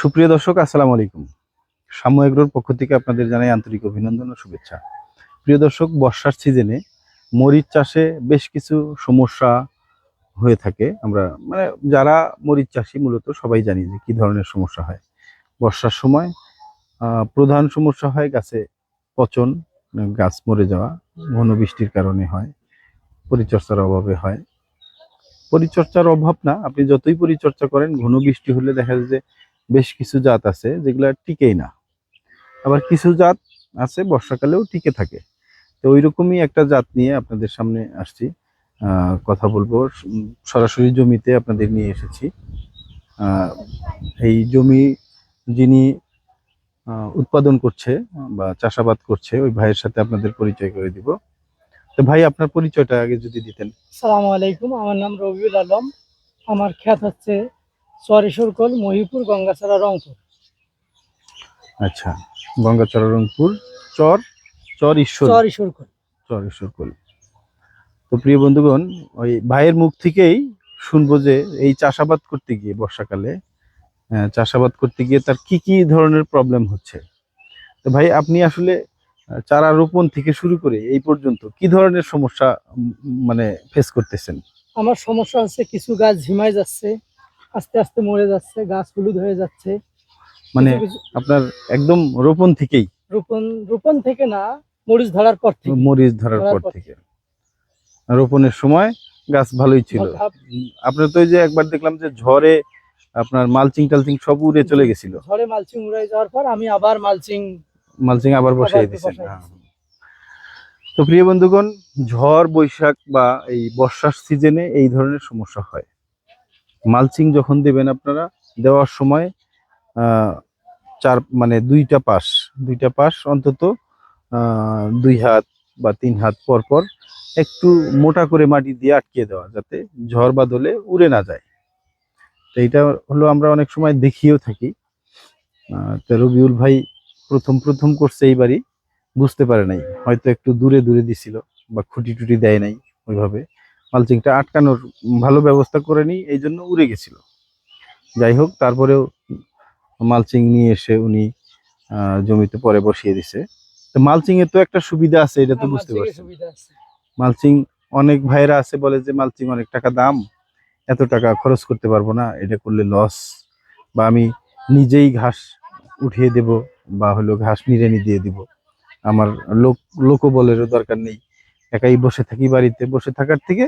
সুপ্রিয় দর্শক, আসসালামু আলাইকুম। সাময়িকর পক্ষ থেকে আপনাদের জানাই আন্তরিক অভিনন্দন ও শুভেচ্ছা। প্রিয় দর্শক, বর্ষার সিজনে মরিচ চাষে বেশ কিছু সমস্যা হয়ে থাকে। আমরা মানে যারা মরিচ চাষি, মূলত সবাই জানি যে কী ধরনের সমস্যা হয়। বর্ষার সময় প্রধান সমস্যা হয় গাছে পচন, গাছ মরে যাওয়া, ঘন বৃষ্টির কারণে হয়, পরিচর্যার অভাবে হয়। পরিচর্যার অভাব না, আপনি যতই পরিচর্যা করেন, ঘন বৃষ্টি হলে দেখা যায় যে বেশ কিছু জাত আছে যেগুলো টিকেই না। আবার কিছু জাত আছে বর্ষাকালেও টিকে থাকে। তো ওই রকমই একটা জাত নিয়ে আপনাদের সামনে আসছি। কথা বলব। সরাসরি জমিতে আপনাদের নিয়ে এসেছি। এই জমি যিনি উৎপাদন করছে বা চাষাবাদ করছে, ওই ভাইয়ের সাথে আপনাদের পরিচয় করে দিব। তো ভাই, আপনার পরিচয়টা আগে যদি দিতেন। সালামু আলাইকুম। আমার নাম রবিউল আলম। আমার খ্যাত হচ্ছে চরেশ্বরকল মহিপুর গঙ্গাছড়া রংপুর। আচ্ছা গঙ্গাচর রংপুর চর চর ঈশ্বর। চরেশ্বরকল চর ঈশ্বরকল। তো প্রিয় বন্ধুগণ ওই ভাইয়ের মুখ থেকেই শুনব যে এই চাষাবাদ করতে গিয়ে বর্ষাকালে চাষাবাদ করতে গিয়ে তার কি কি ধরনের প্রবলেম হচ্ছে? তো ভাই আপনি আসলে চারা রোপণ থেকে শুরু করে এই পর্যন্ত কি ধরনের সমস্যা মানে ফেস করতেছেন? আমার সমস্যা হচ্ছে কিছু গাছ ঝিমাই যাচ্ছে আস্তে আস্তে মরে যাচ্ছে গাছ হলুদ হয়ে যাচ্ছে। মানে আপনার একদম রোপণ থেকেই? রোপণ রোপণ থেকে না মরিচ ধরার পর থেকে। মরিচ ধরার পর থেকে। রোপণের সময় গাছ ভালোই ছিল। আপনার তো যে একবার দেখলাম যে ঝড়ে আপনার মালচিং টালচিং সব উড়ে চলে গেছিল। ঝড়ে মালচিং উড়ে যাওয়ার পর আমি আবার মালচিং মালচিং আবার বসিয়ে বসাই হ্যাঁ। তো প্রিয় বন্ধুগণ ঝড় বৈশাখ বা এই বর্ষার সিজনে এই ধরনের সমস্যা হয়। মালচিং যখন দেবেন আপনারা, দেওয়ার সময় চার মানে দুইটা পাশ দুইটা পাশ অন্তত দুই হাত বা তিন হাত পর পর একটু মোটা করে মাটি দিয়ে আটকে দেওয়া যাতে ঝড় বাদলে উড়ে না যায়। তো এইটা হলো আমরা অনেক সময় দেখিয়েও থাকি। তো রবিউল ভাই প্রথম প্রথম করছে এইবারই, বুঝতে পারে নাই। হয়তো একটু দূরে দূরে দিছিল বা খুঁটি টুটি দেয় নাই ওইভাবে। মালচিংটা আটকানোর ভালো ব্যবস্থা করেনি এই জন্য উড়ে গেছিল। যাই হোক তারপরেও মালচিং নিয়ে এসে উনি জমিতে পরে বসিয়ে দিছে। তো মালচিং এর তো একটা সুবিধা আছে এটা তো বুঝতে পারছেন। সুবিধা আছে। মালচিং অনেক ভাইরা আছে বলে যে মালচিং অনেক টাকা দাম এত টাকা খরচ করতে পারব না এটা করলে লস বা আমি নিজেই ঘাস উঠিয়ে দেব বা হলো ঘাস নিড়ানি দিয়ে দিব। আমার লোক লোকও বলেরও দরকার নেই। একাই বসে থাকি বাড়িতে। বসে থাকার থেকে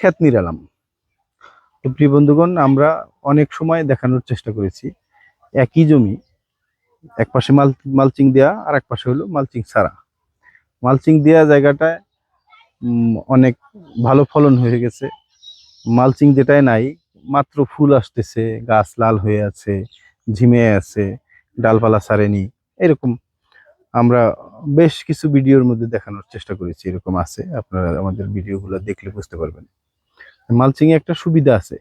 ক্ষেত নিরালাম। তো প্রিয় বন্ধুগণ, আমরা অনেক সময় দেখানোর চেষ্টা করেছি। একই জমি, এক পাশে মাল, মালচিং দেয়া আর এক পাশে হলো মালচিং ছাড়া। মালচিং দেয়া জায়গাটায় অনেক ভালো ফলন হয়ে গেছে। মালচিং যেটাই নাই, মাত্র ফুল আসতেছে, গাছ লাল হয়ে আছে, ঝিমে আছে, ডালপালা সারেনি এরকম আমরা বেশ কিছু ভিডিওর মধ্যে দেখানোর চেষ্টা করেছি, এরকম আছে। আপনারা আমাদের ভিডিওগুলো দেখলে বুঝতে পারবেন। মালচিং এ একটা সুবিধা আছে।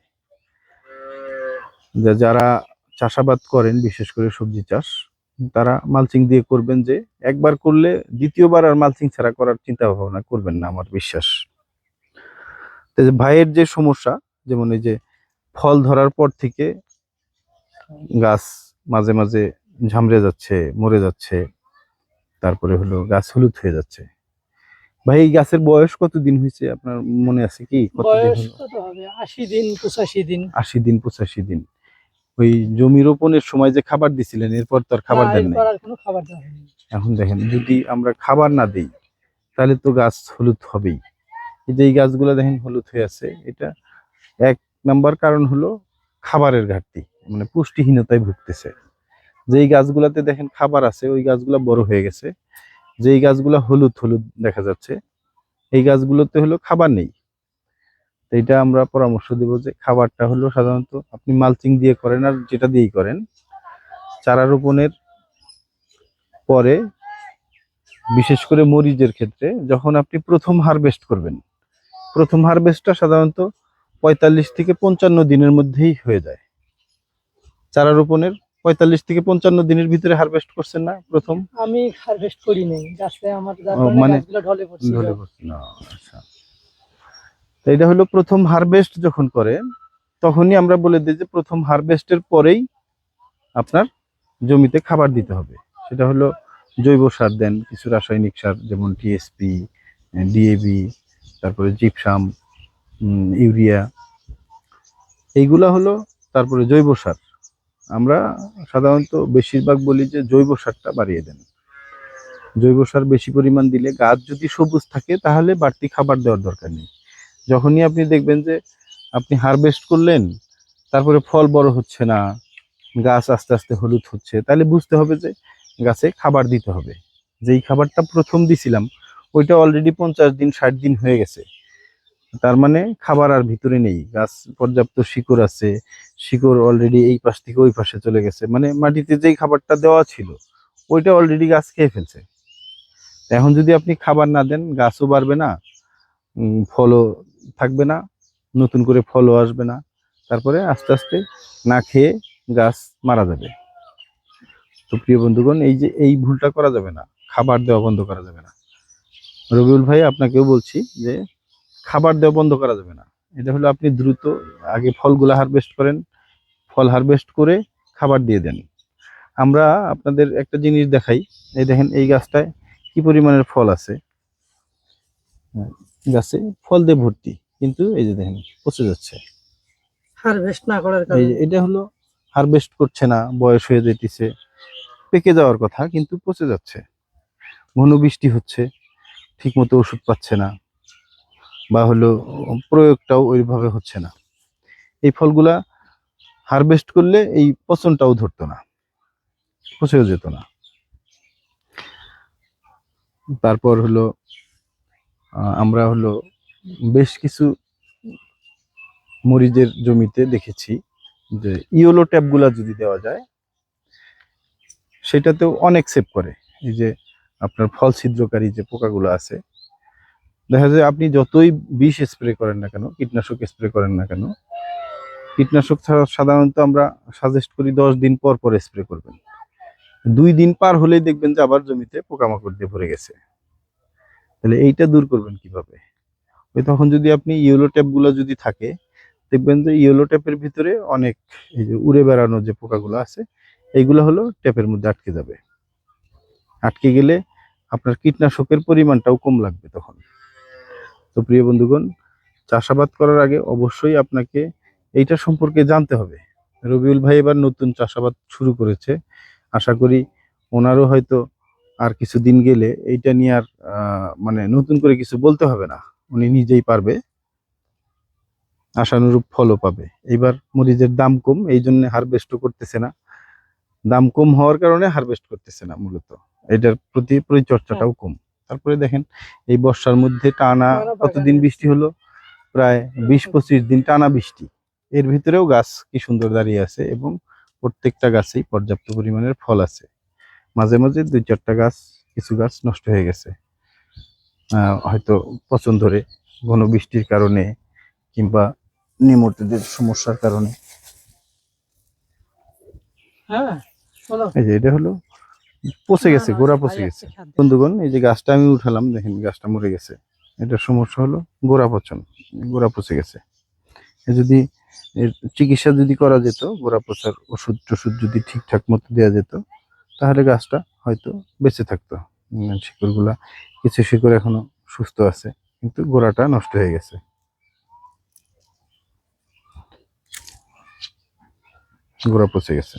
যে, যারা চাষাবাদ করেন, বিশেষ করে সবজি চাষ, তারা মালচিং দিয়ে করবেন যে, একবার করলে দ্বিতীয়বার আর মালচিং ছাড়া করার চিন্তা ভাবনা করবেন না, আমার বিশ্বাস। ভাইয়ের যে সমস্যা, যেমন এই যে, ফল ধরার পর থেকে গাছ মাঝে মাঝে ঝামড়ে যাচ্ছে, মরে যাচ্ছে তারপরে হলো গাছ হলুদ হয়ে যাচ্ছে। ভাই এই গাছের বয়স কতদিন হয়েছে আপনার মনে আছে কি? আশি দিন পঁচাশি দিন। আশি দিন পঁচাশি দিন। ওই জমি রোপণের সময় যে খাবার দিছিলেন এরপর তো আর খাবার দেন এখন দেখেন যদি আমরা খাবার না দিই তাহলে তো গাছ হলুদ হবেই। এই যে এই গাছগুলো দেখেন হলুদ হয়ে আছে। এটা এক নাম্বার কারণ হলো খাবারের ঘাটতি মানে পুষ্টিহীনতায় ভুগতেছে। যেই গাছগুলাতে দেখেন খাবার আছে, ওই গাছগুলা বড় হয়ে গেছে। যেই গাছগুলা হলুদ হলুদ দেখা যাচ্ছে, এই গাছগুলোতে হলো খাবার নেই। তো এটা আমরা পরামর্শ দেব যে খাবারটা হলো সাধারণত আপনি মালচিং দিয়ে করেন আর যেটা দিয়েই করেন। চারা রোপণের পরে বিশেষ করে মরিচের ক্ষেত্রে যখন আপনি প্রথম হারভেস্ট করবেন, প্রথম হারভেস্টটা সাধারণত পঁয়তাল্লিশ থেকে পঞ্চান্ন দিনের মধ্যেই হয়ে যায়। চারা রোপণের পঁয়তাল্লিশ থেকে পঞ্চান্ন দিনের ভিতরে হারভেস্ট করছেন না প্রথম? আমি হারভেস্ট করি নাই। গাছে আমার মানে ঢলে পড়ছিল। ঢলে পড়ছে না, আচ্ছা। তো এটা হলো প্রথম হারভেস্ট যখন করে তখনই আমরা বলে দিই যে প্রথম হারভেস্টের পরেই আপনার জমিতে খাবার দিতে হবে। সেটা হলো জৈব সার দেন কিছু রাসায়নিক সার যেমন টিএসপি ডিএবি তারপরে জিপসাম ইউরিয়া এইগুলা হলো তারপরে জৈব সার। আমরা সাধারণত বেশিরভাগ বলি যে জৈব সারটা বাড়িয়ে দেন। জৈব সার বেশি পরিমাণ দিলে গাছ যদি সবুজ থাকে তাহলে বাড়তি খাবার দেওয়ার দরকার নেই। যখনই আপনি দেখবেন যে আপনি হারভেস্ট করলেন, তারপরে ফল বড় হচ্ছে না, গাছ আস্তে আস্তে হলুদ হচ্ছে, তাহলে বুঝতে হবে যে গাছে খাবার দিতে হবে। যেই খাবারটা প্রথম দিছিলাম, ওইটা অলরেডি পঞ্চাশ দিন, ষাট দিন হয়ে গেছে। তার মানে খাবার আর ভিতরে নেই। গাছ, পর্যাপ্ত শিকড় আছে। শিকড় অলরেডি এই পাশ থেকে ওই পাশে চলে গেছে। মানে মাটিতে যেই খাবারটা দেওয়া ছিল, ওইটা অলরেডি গাছ খেয়ে ফেলছে। এখন যদি আপনি খাবার না দেন, গাছও বাড়বে না ফলও থাকবে না, নতুন করে ফলও আসবে না। তারপরে আস্তে আস্তে না খেয়ে গাছ মারা যাবে। তো প্রিয় বন্ধুগণ, এই যে এই ভুলটা করা যাবে না। খাবার দেওয়া বন্ধ করা যাবে না। রবিউল ভাই, আপনাকেও বলছি যে খাবার দেওয়া বন্ধ করা যাবে না। এটা হলো আপনি দ্রুত আগে ফলগুলো হারভেস্ট করেন ফল হারভেস্ট করে খাবার দিয়ে দেন। আমরা আপনাদের একটা জিনিস দেখাই এই দেখেন এই গাছটায় কি পরিমাণের ফল আছে। হ্যাঁ, গাছে ফল দিয়ে ভর্তি কিন্তু এই যে দেখেন পচে যাচ্ছে। হারভেস্ট না করার কারণে। এটা হলো হারভেস্ট করছে না বয়স হয়ে যেতেছে পেকে যাওয়ার কথা কিন্তু পচে যাচ্ছে। ঘন বৃষ্টি হচ্ছে ঠিকমতো ওষুধ পাচ্ছে না। বা হলো প্রয়োগটাও ওইভাবে হচ্ছে না। এই ফলগুলা হারভেস্ট করলে এই পচনটাও ধরতো না, পচেও যেত না। তারপর হলো আমরা হলো বেশ কিছু মরিচের জমিতে দেখেছি যে ইয়েলো ট্যাপগুলা যদি দেওয়া যায়, সেটাতেও অনেক সেভ করে। এই যে আপনার ফল ছিদ্রকারী যে পোকাগুলো আছে দেখা যায় আপনি যতই বিষ স্প্রে করেন না কেন, কীটনাশক স্প্রে করেন না কেন, কীটনাশক সাধারণত আমরা সাজেস্ট করি দশ দিন পর পর স্প্রে করবেন। দুই দিন পার হলেই দেখবেন যে আবার জমিতে পোকামাকড় দিয়ে ভরে গেছে। তাহলে এইটা দূর করবেন কীভাবে? ওই তখন যদি আপনি ইয়েলো ট্যাপগুলো যদি থাকে, দেখবেন যে ইয়েলো ট্যাপের ভিতরে অনেক এই যে উড়ে বেড়ানো যে পোকাগুলো আছে, এইগুলো হলো ট্যাপের মধ্যে আটকে যাবে। আটকে গেলে আপনার কীটনাশকের পরিমাণটাও কম লাগবে তখন। তো প্রিয় বন্ধুগণ, চাষাবাদ করার আগে অবশ্যই আপনাকে এইটা সম্পর্কে জানতে হবে। রবিউল ভাই এবার নতুন চাষাবাদ শুরু করেছে। আশা করি ওনারও হয়তো আর কিছুদিন গেলে এইটা নিয়ে আর মানে নতুন করে কিছু বলতে হবে না। উনি নিজেই পারবে। আশানুরূপ ফলও পাবে। এইবার মরিচের দাম কম, এই জন্য হারভেস্টও করতেছে না। দাম কম হওয়ার কারণে হারভেস্ট করতেছে না মূলত। এটার প্রতি পরিচর্চাটাও কম। তারপরে দেখেন এই বর্ষার মধ্যে টানা কতদিন বৃষ্টি হলো? প্রায় বিশ পঁচিশ দিন টানা বৃষ্টি। এর ভিতরেও গাছ কি সুন্দর দাঁড়িয়ে আছে এবং প্রত্যেকটা গাছেই পর্যাপ্ত পরিমাণের ফল আছে। মাঝে মাঝে দুই চারটা গাছ কিছু গাছ নষ্ট হয়ে গেছে। আহ, হয়তো পচন ধরে ঘন বৃষ্টির কারণে কিংবা নিমোটেদের সমস্যার কারণে। হ্যাঁ এই যে এটা হলো পচে গেছে গোড়া পচে গেছে। বন্ধুগণ এই যে গাছটা আমি উঠালাম দেখেন গাছটা মরে গেছে। এটা সমস্যা হলো গোড়া পচন গোড়া পচে গেছে। যদি এর চিকিৎসা যদি করা যেত গোড়া পচার ওষুধ টষুধ যদি ঠিকঠাক মতো দেওয়া যেত তাহলে গাছটা হয়তো বেঁচে থাকতো। শিকড়গুলা কিছু শিকড় এখনও সুস্থ আছে কিন্তু গোড়াটা নষ্ট হয়ে গেছে। গোড়া পচে গেছে।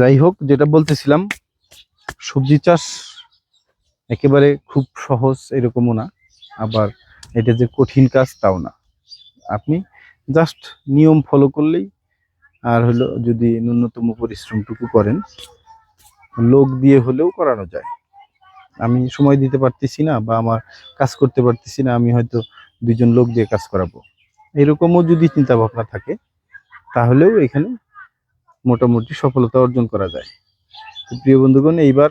যাই হোক, যেটা বলতেছিলাম, সবজি চাষ একেবারে খুব সহজ এরকমও না, আবার এটা যে কঠিন কাজ তাও না। আপনি জাস্ট নিয়ম ফলো করলেই, আর হলো যদি ন্যূনতম পরিশ্রমটুকু করেন, লোক দিয়ে হলেও করানো যায়। আমি সময় দিতে পারতেছি না বা আমার কাজ করতে পারতেছি না, আমি হয়তো দুজন লোক দিয়ে কাজ করাবো। এরকমও যদি চিন্তা ভাবনা থাকে, তাহলেও এখানে মোটামুটি সফলতা অর্জন করা যায়। প্রিয় বন্ধুগণ, এইবার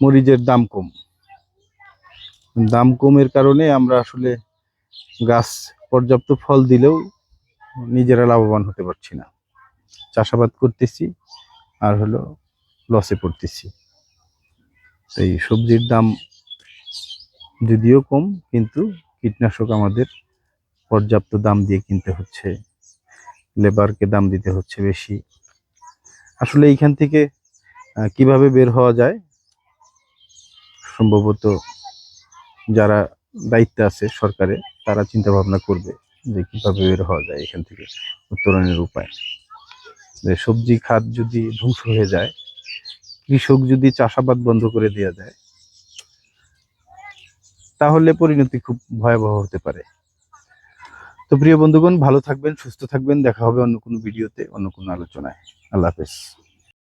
মরিচের দাম কম। দাম কমের কারণে আমরা আসলে গাছ পর্যাপ্ত ফল দিলেও নিজেরা লাভবান হতে পারছি না। চাষাবাদ করতেছি আর হলো লসে পড়তেছি। এই সবজির দাম যদিও কম, কিন্তু কীটনাশক আমাদের পর্যাপ্ত দাম দিয়ে কিনতে হচ্ছে। লেবারকে দাম দিতে হচ্ছে বেশি। আসলে এইখান থেকে কীভাবে বের হওয়া যায়? সম্ভবত যারা দায়িত্বে আছে সরকারে, তারা চিন্তা ভাবনা করবে যে কীভাবে বের হওয়া যায় এখান থেকে উত্তরণের উপায়। যে সবজি খাত যদি ধ্বংস হয়ে যায়, কৃষক যদি চাষাবাদ বন্ধ করে দেওয়া যায়, তাহলে পরিণতি খুব ভয়াবহ হতে পারে। তো প্রিয় বন্ধুগণ, ভালো থাকবেন, সুস্থ থাকবেন। দেখা হবে অন্য কোনো ভিডিওতে, অন্য কোনো আলোচনায়। আল্লাহ হাফেজ।